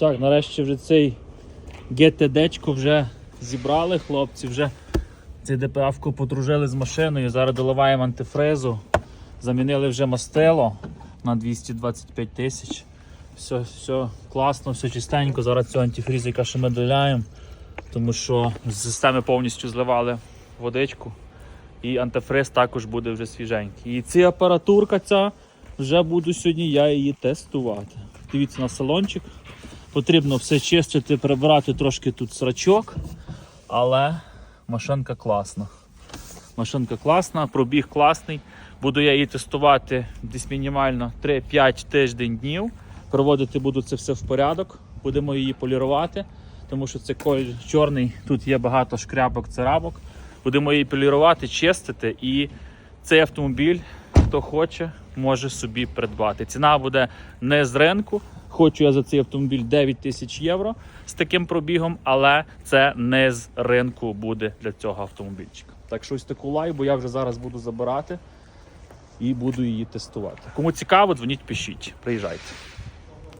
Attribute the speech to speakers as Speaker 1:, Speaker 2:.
Speaker 1: Так, нарешті вже цей ГТД-чко вже зібрали хлопці, вже цей ДПА-ку подружили з машиною. Зараз доливаємо антифризу. Замінили вже мастило на 225 тисяч. Все, все класно, все чистенько. Зараз цього антифрізика ще ми доляємо, тому що з системи повністю зливали водичку. І антифриз також буде вже свіженький. І ця апаратурка ця вже буду сьогодні я її тестувати. Дивіться на салончик. Потрібно все чистити, прибирати трошки тут срачок, але машинка класна. Машинка класна, пробіг класний. Буду я її тестувати десь мінімально 3-5 тиждень днів. Проводити буду це все в порядок. Будемо її полірувати, тому що це колір чорний, тут є багато шкрябок, царапок. Будемо її полірувати, чистити. І цей автомобіль, хто хоче, може собі придбати. Ціна буде не з ринку. Хочу я за цей автомобіль 9 тисяч євро з таким пробігом, але це не з ринку буде для цього автомобільчика. Так що ось таку лайбу я вже зараз буду забирати і буду її тестувати. Кому цікаво, дзвоніть, пишіть, приїжджайте.